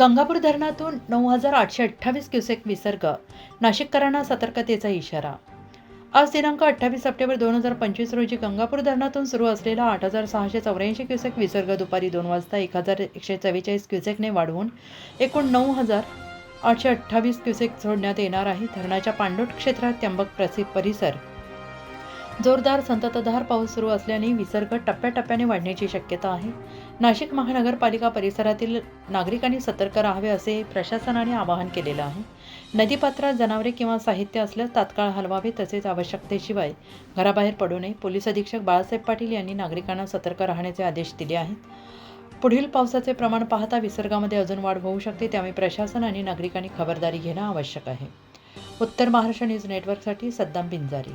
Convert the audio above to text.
गंगापूर धरणातून नऊ हजार आठशे अठ्ठावीस क्युसेक विसर्ग. नाशिककरांना सतर्कतेचा इशारा. आज दिनांक अठ्ठावीस सप्टेंबर दोन हजार पंचवीस रोजी गंगापूर धरणातून सुरू असलेला आठ हजार सहाशे चौऱ्याऐंशी क्युसेक विसर्ग दुपारी दोन वाजता एक हजार एकशे चव्वेचाळीस क्युसेकने वाढवून एकूण नऊ हजार आठशे अठ्ठावीस क्युसेक सोडण्यात येणार आहे. धरणाच्या पांडोट क्षेत्रात त्र्यंबक प्रसिद्ध परिसर जोरदार संततधार पाऊस सुरू असल्याने विसर्ग टप्प्याटप्प्याने वाढण्याची शक्यता आहे. नाशिक महानगरपालिका परिसरातील नागरिकांनी सतर्क राहावे असे प्रशासनाने आवाहन केलेलं आहे. नदीपात्रात जनावरे किंवा साहित्य असल्यास तात्काळ हलवावे तसेच आवश्यकतेशिवाय घराबाहेर पडू नये. पोलीस अधीक्षक बाळासाहेब पाटील यांनी नागरिकांना सतर्क राहण्याचे आदेश दिले आहेत. पुढील पावसाचे प्रमाण पाहता विसर्गामध्ये अजून वाढ होऊ शकते त्यामुळे प्रशासन आणि नागरिकांनी खबरदारी घेणं आवश्यक आहे. उत्तर महाराष्ट्र न्यूज नेटवर्कसाठी सद्दाम बिंजारी.